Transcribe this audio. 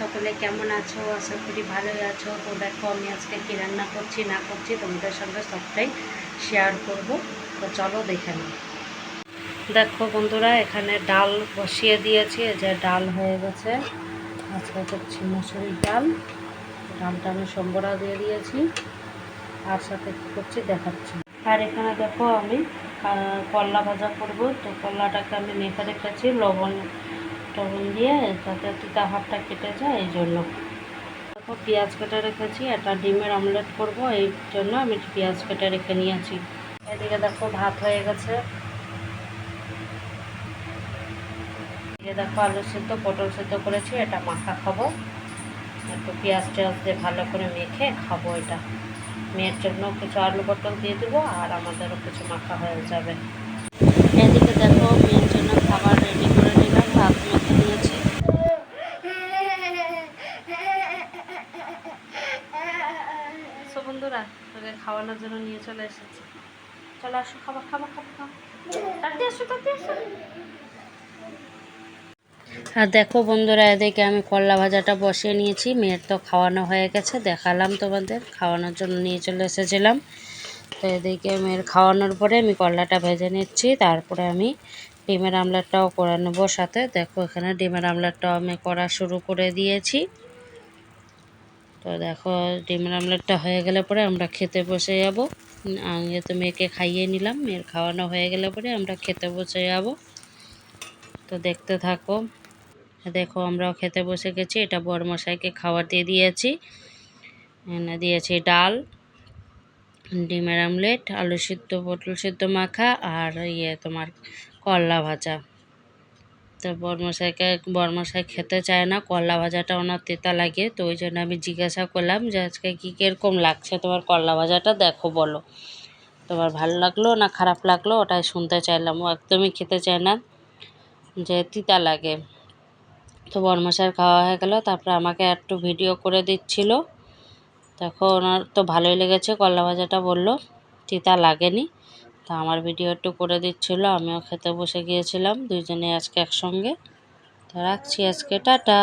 সকলে কেমন আছো? আশা করি ভালোই আছো। তো দেখো, আমি আজকে কী রান্না করছি, না করছি তোমাদের সঙ্গে সবটাই শেয়ার করব। তো চলো দেখে নাও। দেখো বন্ধুরা, এখানে ডাল বসিয়ে দিয়েছি। যে ডাল হয়ে গেছে। আজকে করছি মুসুরির ডাল। ডালটা আমি সম্বরা দিয়ে দিয়েছি। আর সাথে কী করছি দেখাচ্ছি। আর এখানে দেখো আমি করলা ভাজা করব। তো করলাটাকে আমি মেখে রেখেছি। লবণ টবণ দিয়ে যাতে তিতা ভাবটা কেটে যায়, এই জন্য। দেখো পেঁয়াজ কেটে রেখেছি, একটা ডিমের অমলেট করব, এই জন্য আমি পেঁয়াজ কেটে রেখে নিয়েছি। এদিকে দেখো ভাত হয়ে গেছে। এদিকে দেখো আলু সেদ্ধ, পটল সেদ্ধ করেছি, এটা মাখা খাব। একটু পেঁয়াজ টেয়াজ দিয়ে ভালো করে মেখে খাব এটা। মেয়ের জন্য কিছু আলু পটল দিয়ে দেবো, আর আমাদেরও কিছু মাখা হয়ে যাবে। এদিকে দেখো মেয়ের জন্য খাবার রেডি করে নিলাম ভাত মেখে নিয়েছি এসো বন্ধুরা, তোকে খাওয়ানোর জন্য নিয়ে চলে এসেছি। চলো আসো, খাবার খাবার খাবার খাবার তাড়াতাড়ি আসো আসো। আর দেখো বন্ধুরা, এদিকে আমি করলা ভাজাটা বসিয়ে নিয়েছি। মেয়ের তো খাওয়ানো হয়ে গেছে, দেখালাম তোমাদের। খাওয়ানোর জন্য নিয়ে চলে এসেছিলাম। তো এদিকে মেয়ের খাওয়ানোর পরে আমি করলাটা ভেজে নিচ্ছি। তারপরে আমি ডিমের আমলেটটাও করে নেব সাথে। দেখো এখানে ডিমের আমলেটটাও আমি করা শুরু করে দিয়েছি। তো দেখো ডিমের আমলেটটা হয়ে গেলে পরে আমরা খেতে বসে যাব। আগে তো মেয়েকে খাইয়ে নিলাম, মেয়ের খাওয়ানো হয়ে গেলে পরে আমরা খেতে বসে যাব। তো দেখতে থাকো। দেখো, আমরাও খেতে বসে গেছি। এটা বড়মশাইকে খাবার দিয়ে দিয়েছি। এনে দিয়েছি ডাল, ডিমের আমলেট, আলু সিদ্ধ, পটল সিদ্ধ মাখা, আর ইয়ে তোমার করলা ভাজা। তো বড়মশাইকে, বড়মশাই খেতে চায় না করলা ভাজাটা ওনার তেতা লাগে, তো ওই জন্য আমি জিজ্ঞাসা করলাম যে আজকে কী কীরকম লাগছে তোমার করলা ভাজাটা, দেখো বলো। তোমার ভালো লাগল না খারাপ লাগল? ওটাই শুনতে চাইলাম, ও একদমই খেতে চায় না, যে তিতা লাগে। তো বরমশার খাওয়া হয়ে গেল, তারপরে আমাকে একটু ভিডিও করে দিচ্ছিল। দেখো ওনার তো ভালোই লেগেছে করলা ভাজাটা বলল, তিতা লাগেনি। তা আমার ভিডিও একটু করে দিচ্ছিল, আমিও খেতে বসে গিয়েছিলাম দুইজনে আজকে একসঙ্গে। তো রাখছি আজকে, টাটা।